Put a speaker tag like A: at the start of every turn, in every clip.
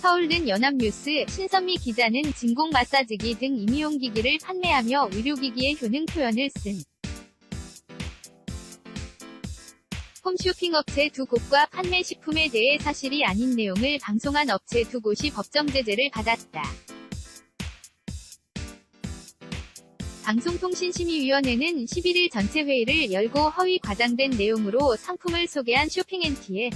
A: 서울는 연합뉴스 신선미 기자는 진공 마사지기 등 임의용기기를 판매하며 의료기기의 효능 표현을 쓴 홈쇼핑 업체 두 곳과 판매 식품에 대해 사실이 아닌 내용을 방송한 업체 두 곳이 법정 제재를 받았다. 방송통신심의위원회는 11일 전체 회의를 열고 허위 과장된 내용으로 상품을 소개한 쇼핑앤티에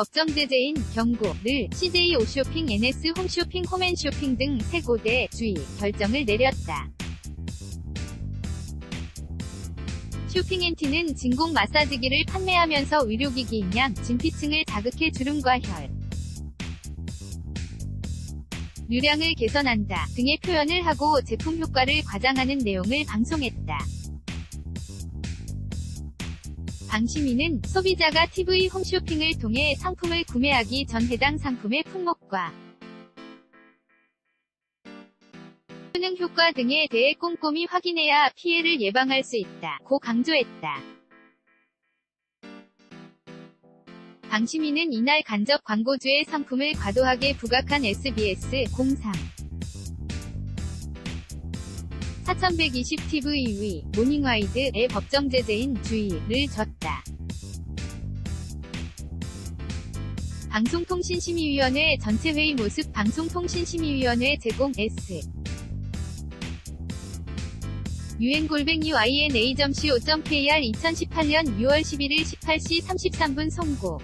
A: 법정 제재인 경고,를 CJ 오쇼핑, NS 홈쇼핑, 홈앤쇼핑 등 세 곳에 주의 결정을 내렸다. 쇼핑앤티는 진공 마사지기를 판매하면서 의료기기 인 양, 진피층을 자극해 주름과 혈, 유량을 개선한다 등의 표현을 하고 제품 효과를 과장하는 내용을 방송했다. 방심위는 소비자가 TV 홈쇼핑을 통해 상품을 구매하기 전 해당 상품의 품목과 효능 효과 등에 대해 꼼꼼히 확인해야 피해를 예방할 수 있다. 고 강조했다. 방심위는 이날 간접 광고주의 상품을 과도하게 부각한 SBS 03 4120 TV위 모닝와이드의 법정 제재인 주의를 줬다. 방송통신심의위원회 전체 회의 모습 방송통신심의위원회 제공 S 유엔골뱅이 yna.co.kr 2018년 6월 11일 18시 33분 송고